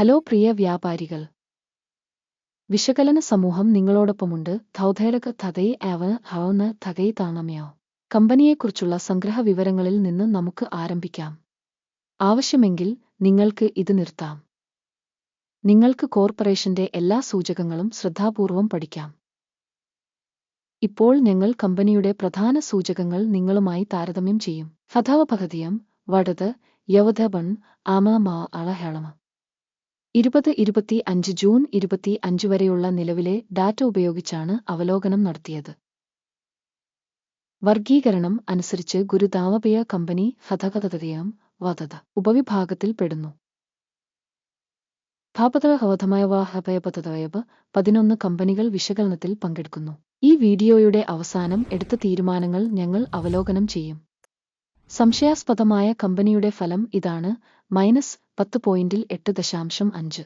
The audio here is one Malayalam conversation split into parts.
ഹലോ പ്രിയ വ്യാപാരികൾ. വിശകലന സമൂഹം നിങ്ങളോടൊപ്പമുണ്ട്. ധൗധേടക തതൈ അവ ഹവന്ന് തകൈ താണമയോ കമ്പനിയെക്കുറിച്ചുള്ള സംഗ്രഹ വിവരങ്ങളിൽ നിന്ന് നമുക്ക് ആരംഭിക്കാം. ആവശ്യമെങ്കിൽ നിങ്ങൾക്ക് ഇത് നിർത്താം. നിങ്ങൾക്ക് കോർപ്പറേഷന്റെ എല്ലാ സൂചകങ്ങളും ശ്രദ്ധാപൂർവം പഠിക്കാം. ഇപ്പോൾ ഞങ്ങൾ കമ്പനിയുടെ പ്രധാന സൂചകങ്ങൾ നിങ്ങളുമായി താരതമ്യം ചെയ്യും. ഫഥാവപഹതിയം വടത് യവധബൺ ആമ മാ അളഹേളമ. ഇരുപത് ഇരുപത്തി അഞ്ച് ജൂൺ ഇരുപത്തി അഞ്ച് വരെയുള്ള നിലവിലെ ഡാറ്റ ഉപയോഗിച്ചാണ് അവലോകനം നടത്തിയത്. വർഗീകരണം അനുസരിച്ച് ഗുരുദാവപയ കമ്പനി ഹതകഥതയം വധത ഉപവിഭാഗത്തിൽ പെടുന്നു. ഭാപതഹവധമയവാഹപയപതയവ് പതിനൊന്ന് കമ്പനികൾ വിശകലനത്തിൽ പങ്കെടുക്കുന്നു. ഈ വീഡിയോയുടെ അവസാനം എടുത്ത തീരുമാനങ്ങൾ ഞങ്ങൾ അവലോകനം ചെയ്യും. സംശയാസ്പദമായ കമ്പനിയുടെ ഫലം ഇതാണ്. മൈനസ് പത്ത് പോയിന്റിൽ എട്ട് ദശാംശം അഞ്ച്.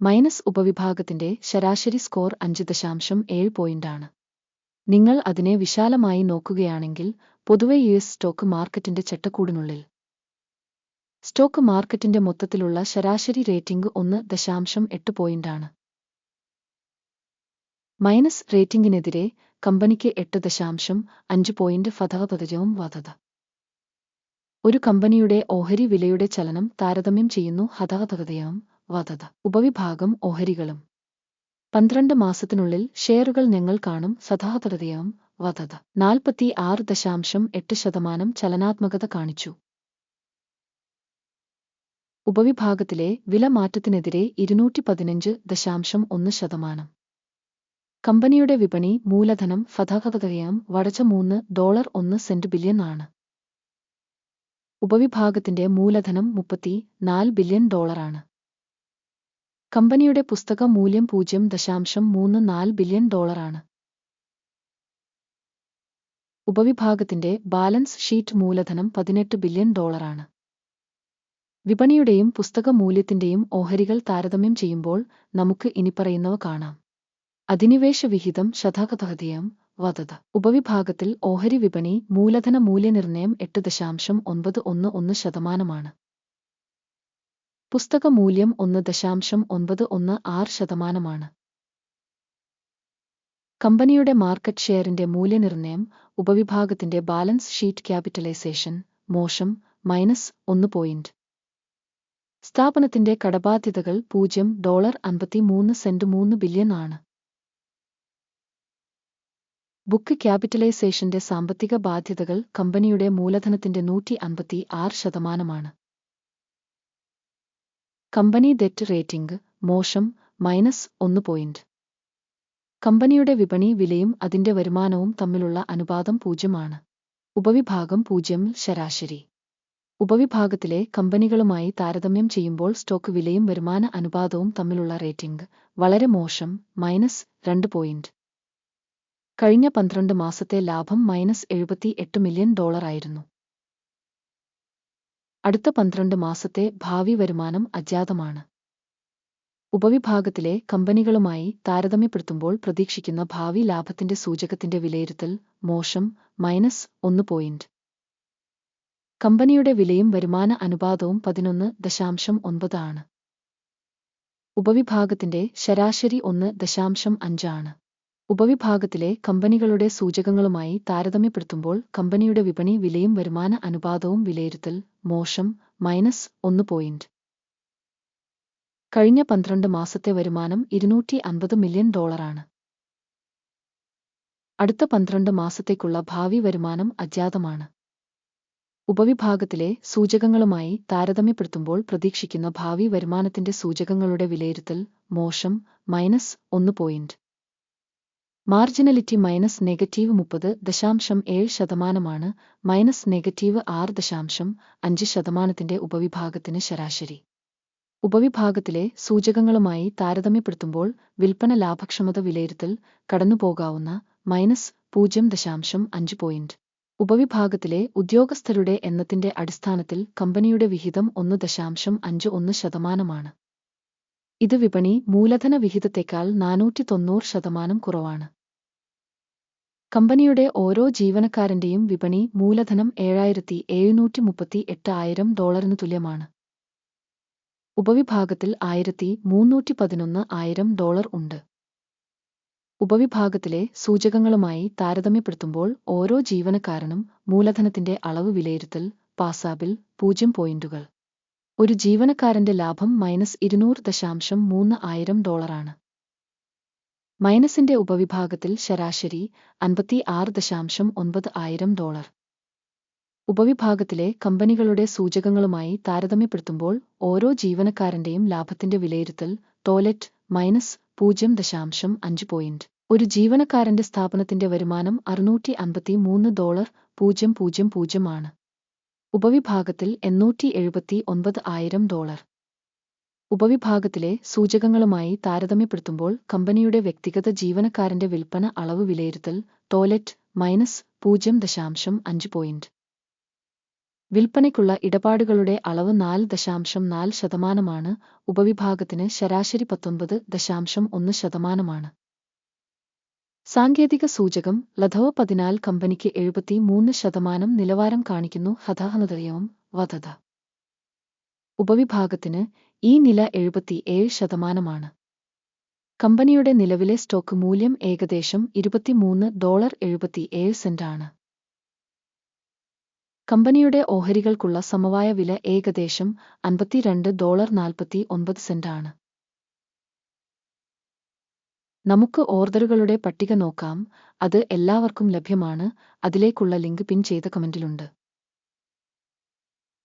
മൈനസ് ഉപവിഭാഗത്തിന്റെ ശരാശരി സ്കോർ അഞ്ച് ദശാംശം ഏഴ് പോയിന്റാണ്. നിങ്ങൾ അതിനെ വിശാലമായി നോക്കുകയാണെങ്കിൽ പൊതുവെ യു എസ് സ്റ്റോക്ക് മാർക്കറ്റിന്റെ ചട്ടക്കൂടിനുള്ളിൽ. സ്റ്റോക്ക് മാർക്കറ്റിന്റെ മൊത്തത്തിലുള്ള ശരാശരി റേറ്റിംഗ് ഒന്ന് ദശാംശം എട്ട് പോയിന്റാണ്. മൈനസ് റേറ്റിംഗിനെതിരെ കമ്പനിക്ക് എട്ട് ദശാംശം അഞ്ച് പോയിന്റ് ഫതവപതജവും വധത ഒരു കമ്പനിയുടെ ഓഹരി വിലയുടെ ചലനം താരതമ്യം ചെയ്യുന്നു ഹതഹതകതയും വധത. ഉപവിഭാഗം ഓഹരികളും. പന്ത്രണ്ട് മാസത്തിനുള്ളിൽ ഷെയറുകൾ ഞങ്ങൾ കാണും സദാഹതയാം വധത. നാൽപ്പത്തി ആറ് ദശാംശം എട്ട് ശതമാനം ചലനാത്മകത കാണിച്ചു. ഉപവിഭാഗത്തിലെ വില മാറ്റത്തിനെതിരെ ഇരുന്നൂറ്റി പതിനഞ്ച് ദശാംശം ഒന്ന് ശതമാനം. കമ്പനിയുടെ വിപണി മൂലധനം ഫതഹതകതയം വടച്ച മൂന്ന് ഡോളർ ഒന്ന് സെന്റ് ബില്യൺ ആണ്. ഉപവിഭാഗത്തിന്റെ മൂലധനം മുപ്പത്തി നാല് ബില്യൺ ഡോളറാണ്. കമ്പനിയുടെ പുസ്തക മൂല്യം പൂജ്യം ദശാംശം മൂന്ന് നാല് ബില്യൺ ഡോളറാണ്. ഉപവിഭാഗത്തിന്റെ ബാലൻസ് ഷീറ്റ് മൂലധനം പതിനെട്ട് ബില്യൺ ഡോളറാണ്. വിപണിയുടെയും പുസ്തക മൂല്യത്തിന്റെയും ഓഹരികൾ താരതമ്യം ചെയ്യുമ്പോൾ നമുക്ക് ഇനിപ്പറയുന്നവ കാണാം. അധിനിവേശ വിഹിതം ശതകഥഹതയം വധത. ഉപവിഭാഗത്തിൽ ഓഹരി വിപണി മൂലധന മൂല്യനിർണയം എട്ട് ദശാംശം ഒൻപത് ഒന്ന് ഒന്ന് ശതമാനമാണ്. പുസ്തക മൂല്യം ഒന്ന് ദശാംശം ഒൻപത് ഒന്ന് ആറ് ശതമാനമാണ്. കമ്പനിയുടെ മാർക്കറ്റ് ഷെയറിന്റെ മൂല്യനിർണയം ഉപവിഭാഗത്തിന്റെ ബാലൻസ് ഷീറ്റ് ക്യാപിറ്റലൈസേഷൻ മോശം മൈനസ് ഒന്ന് പോയിന്റ്. സ്ഥാപനത്തിന്റെ കടബാധ്യതകൾ പൂജ്യം ഡോളർ അൻപത്തി മൂന്ന് സെന്റ് മൂന്ന് ബില്യൺ ആണ്. ബുക്ക് ക്യാപിറ്റലൈസേഷന്റെ സാമ്പത്തിക ബാധ്യതകൾ കമ്പനിയുടെ മൂലധനത്തിന്റെ നൂറ്റി അൻപത്തി ആറ് ശതമാനമാണ്. കമ്പനി ഡെറ്റ് റേറ്റിംഗ് മോശം മൈനസ് ഒന്ന് പോയിന്റ്. കമ്പനിയുടെ വിപണി വിലയും അതിന്റെ വരുമാനവും തമ്മിലുള്ള അനുപാതം പൂജ്യമാണ്. ഉപവിഭാഗം പൂജ്യം ശരാശരി. ഉപവിഭാഗത്തിലെ കമ്പനികളുമായി താരതമ്യം ചെയ്യുമ്പോൾ സ്റ്റോക്ക് വിലയും വരുമാന അനുപാതവും തമ്മിലുള്ള റേറ്റിംഗ് വളരെ മോശം മൈനസ് രണ്ട് പോയിന്റ്. കഴിഞ്ഞ പന്ത്രണ്ട് മാസത്തെ ലാഭം മൈനസ് എഴുപത്തി എട്ട് മില്യൺ ഡോളറായിരുന്നു അടുത്ത പന്ത്രണ്ട് മാസത്തെ ഭാവി വരുമാനം അജ്ഞാതമാണ് ഉപവിഭാഗത്തിലെ കമ്പനികളുമായി താരതമ്യപ്പെടുത്തുമ്പോൾ പ്രതീക്ഷിക്കുന്ന ഭാവി ലാഭത്തിന്റെ സൂചകത്തിന്റെ വിലയിരുത്തൽ മോശം മൈനസ് ഒന്ന് പോയിന്റ്. കമ്പനിയുടെ വിലയും വരുമാന അനുപാതവും പതിനൊന്ന് ദശാംശം ഒൻപതാണ് ഉപവിഭാഗത്തിന്റെ ശരാശരി ഒന്ന് ദശാംശം അഞ്ചാണ് ഉപവിഭാഗത്തിലെ കമ്പനികളുടെ സൂചകങ്ങളുമായി താരതമ്യപ്പെടുത്തുമ്പോൾ കമ്പനിയുടെ വിപണി വിലയും വരുമാന അനുപാതവും വിലയിരുത്തൽ മോശം മൈനസ് ഒന്ന് പോയിന്റ്. കഴിഞ്ഞ പന്ത്രണ്ട് മാസത്തെ വരുമാനം ഇരുന്നൂറ്റി അൻപത് മില്യൺ ഡോളറാണ് അടുത്ത പന്ത്രണ്ട് മാസത്തേക്കുള്ള ഭാവി വരുമാനം അജ്ഞാതമാണ്. ഉപവിഭാഗത്തിലെ സൂചകങ്ങളുമായി താരതമ്യപ്പെടുത്തുമ്പോൾ പ്രതീക്ഷിക്കുന്ന ഭാവി വരുമാനത്തിന്റെ സൂചകങ്ങളുടെ വിലയിരുത്തൽ മോശം മൈനസ് ഒന്ന് പോയിന്റ്. മാർജിനലിറ്റി മൈനസ് നെഗറ്റീവ് മുപ്പത് ദശാംശം ഏഴ് ശതമാനമാണ് മൈനസ് നെഗറ്റീവ് ആറ് ദശാംശം അഞ്ച് ശതമാനത്തിന്റെ ഉപവിഭാഗത്തിന് ശരാശരി. ഉപവിഭാഗത്തിലെ സൂചകങ്ങളുമായി താരതമ്യപ്പെടുത്തുമ്പോൾ വിൽപ്പന ലാഭക്ഷമത വിലയിരുത്തൽ കടന്നുപോകാവുന്ന മൈനസ് പൂജ്യം ദശാംശം അഞ്ച് പോയിന്റ്. ഉപവിഭാഗത്തിലെ ഉദ്യോഗസ്ഥരുടെ എണ്ണത്തിന്റെ അടിസ്ഥാനത്തിൽ കമ്പനിയുടെ വിഹിതം ഒന്ന് ദശാംശം അഞ്ച് ഒന്ന് ശതമാനമാണ്. ഇത് വിപണി മൂലധന വിഹിതത്തേക്കാൾ നാനൂറ്റി തൊണ്ണൂറ് ശതമാനം കുറവാണ്. കമ്പനിയുടെ ഓരോ ജീവനക്കാരന്റെയും വിപണി മൂലധനം ഏഴായിരത്തി എഴുന്നൂറ്റി മുപ്പത്തി എട്ട് ആയിരം ഡോളറിന് തുല്യമാണ്. ഉപവിഭാഗത്തിൽ ആയിരത്തി മൂന്നൂറ്റി പതിനൊന്ന് ആയിരം ഡോളർ ഉണ്ട്. ഉപവിഭാഗത്തിലെ സൂചകങ്ങളുമായി താരതമ്യപ്പെടുത്തുമ്പോൾ ഓരോ ജീവനക്കാരനും മൂലധനത്തിന്റെ അളവ് വിലയിരുത്തൽ പാസാബിൽ പൂജ്യം പോയിന്റുകൾ. ഒരു ജീവനക്കാരന്റെ ലാഭം മൈനസ് ഇരുന്നൂറ് ദശാംശം മൂന്ന് ആയിരം ഡോളറാണ്. മൈനസിന്റെ ഉപവിഭാഗത്തിൽ ശരാശരി അൻപത്തി ആറ് ദശാംശം ഒൻപത് ആയിരം ഡോളർ. ഉപവിഭാഗത്തിലെ കമ്പനികളുടെ സൂചകങ്ങളുമായി താരതമ്യപ്പെടുത്തുമ്പോൾ ഓരോ ജീവനക്കാരന്റെയും ലാഭത്തിന്റെ വിലയിരുത്തൽ ടോയ്ലറ്റ് മൈനസ് പൂജ്യം ദശാംശം അഞ്ച് പോയിന്റ്. ഒരു ജീവനക്കാരന്റെ സ്ഥാപനത്തിന്റെ വരുമാനം അറുന്നൂറ്റി അൻപത്തി മൂന്ന് ഡോളർ പൂജ്യം പൂജ്യം പൂജ്യം ആണ്. ഉപവിഭാഗത്തിൽ എണ്ണൂറ്റി എഴുപത്തി ഒൻപത് ആയിരം ഡോളർ. ഉപവിഭാഗത്തിലെ സൂചകങ്ങളുമായി താരതമ്യപ്പെടുത്തുമ്പോൾ കമ്പനിയുടെ വ്യക്തിഗത ജീവനക്കാരന്റെ വിൽപ്പന അളവ് വിലയിരുത്തൽ ടോയ്ലറ്റ് മൈനസ് പൂജ്യം ദശാംശം അഞ്ച് പോയിന്റ് വിൽപ്പനയ്ക്കുള്ള ഇടപാടുകളുടെ അളവ് നാല് ദശാംശം നാല് ശതമാനമാണ് ഉപവിഭാഗത്തിന് ശരാശരി പത്തൊൻപത് ദശാംശം ഒന്ന് ശതമാനമാണ്. സാങ്കേതിക സൂചകം ലധവ പതിനാല് കമ്പനിക്ക് എഴുപത്തി മൂന്ന് ശതമാനം നിലവാരം കാണിക്കുന്നു ഹതാഹനതയവും വധത. ഉപവിഭാഗത്തിന് ഈ നില എഴുപത്തി ഏഴ് ശതമാനമാണ്. കമ്പനിയുടെ നിലവിലെ സ്റ്റോക്ക് മൂല്യം ഏകദേശം ഇരുപത്തിമൂന്ന് ഡോളർ എഴുപത്തി ഏഴ് സെന്റാണ്. കമ്പനിയുടെ ഓഹരികൾക്കുള്ള സമവായ വില ഏകദേശം അൻപത്തിരണ്ട് ഡോളർ നാൽപ്പത്തി ഒൻപത് സെന്റാണ്. നമുക്ക് ഓർഡറുകളുടെ പട്ടിക നോക്കാം. അത് എല്ലാവർക്കും ലഭ്യമാണ്. അതിലേക്കുള്ള ലിങ്ക് പിൻ ചെയ്ത കമന്റിലുണ്ട്.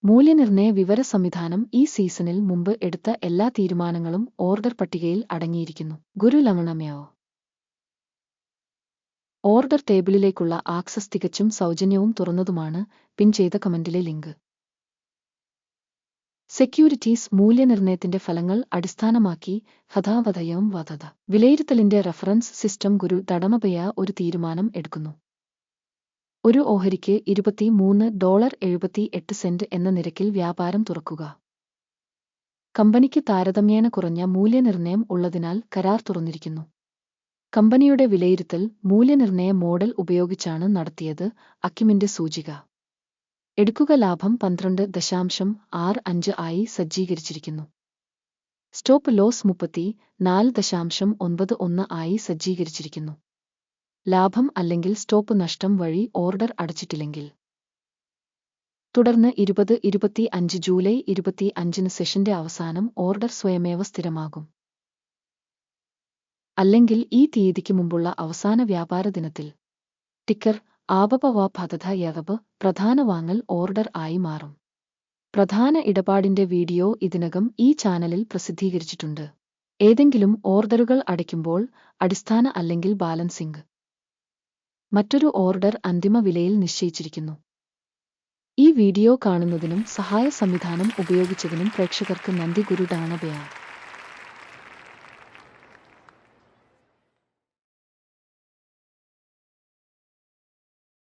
മൂല്യനിർണയ വിവര സംവിധാനം ഈ സീസണിൽ മുമ്പ് എടുത്ത എല്ലാ തീരുമാനങ്ങളും ഓർഡർ പട്ടികയിൽ അടങ്ങിയിരിക്കുന്നു. ഗുരു ഗുരുലമണമയോ ഓർഡർ ടേബിളിലേക്കുള്ള ആക്സസ് തികച്ചും സൗജന്യവും തുറന്നതുമാണ് പിൻ ചെയ്ത കമന്റിലെ ലിങ്ക്. സെക്യൂരിറ്റീസ് മൂല്യനിർണയത്തിന്റെ ഫലങ്ങൾ അടിസ്ഥാനമാക്കി കഥാവധയവും വധത. വിലയിരുത്തലിന്റെ റഫറൻസ് സിസ്റ്റം ഗുരു തടമപയ ഒരു തീരുമാനം എടുക്കുന്നു. ഒരു ഓഹരിക്ക് ഇരുപത്തി മൂന്ന് ഡോളർ എഴുപത്തി എട്ട് സെന്റ് എന്ന നിരക്കിൽ വ്യാപാരം തുറക്കുക. കമ്പനിക്ക് താരതമ്യേന കുറഞ്ഞ മൂല്യനിർണയം ഉള്ളതിനാൽ കരാർ തുറന്നിരിക്കുന്നു. കമ്പനിയുടെ വിലയിരുത്തൽ മൂല്യനിർണയ മോഡൽ ഉപയോഗിച്ചാണ് നടത്തിയത് അക്കിമിന്റെ സൂചിക. എടുക്കുക ലാഭം പന്ത്രണ്ട് ദശാംശം ആറ് അഞ്ച് ആയി സജ്ജീകരിച്ചിരിക്കുന്നു. സ്റ്റോപ്പ് ലോസ് മുപ്പത്തി നാല് ദശാംശം ഒൻപത് ഒന്ന് ആയി സജ്ജീകരിച്ചിരിക്കുന്നു. ലാഭം അല്ലെങ്കിൽ സ്റ്റോപ്പ് നഷ്ടം വഴി ഓർഡർ അടച്ചിട്ടില്ലെങ്കിൽ. തുടർന്ന് ഇരുപത് ഇരുപത്തി അഞ്ച് ജൂലൈ ഇരുപത്തി അഞ്ചിന് സെഷന്റെ അവസാനം ഓർഡർ സ്വയമേവ സ്ഥിരമാകും. അല്ലെങ്കിൽ ഈ തീയതിക്ക് മുമ്പുള്ള അവസാന വ്യാപാര ദിനത്തിൽ ടിക്കർ ആപപവാ പദ്ധത യവബ് പ്രധാന വാങ്ങൽ ഓർഡർ ആയി മാറും. പ്രധാന ഇടപാടിന്റെ വീഡിയോ ഇതിനകം ഈ ചാനലിൽ പ്രസിദ്ധീകരിച്ചിട്ടുണ്ട്. ഏതെങ്കിലും ഓർഡറുകൾ അടയ്ക്കുമ്പോൾ അടിസ്ഥാന അല്ലെങ്കിൽ ബാലൻസിംഗ് മറ്റൊരു ഓർഡർ അന്തിമ വിലയിൽ നിശ്ചയിച്ചിരിക്കുന്നു. ഈ വീഡിയോ കാണുന്നതിനും സഹായ സംവിധാനം ഉപയോഗിച്ചതിനും പ്രേക്ഷകർക്ക് നന്ദി ഗുരുഡാണബയാണ്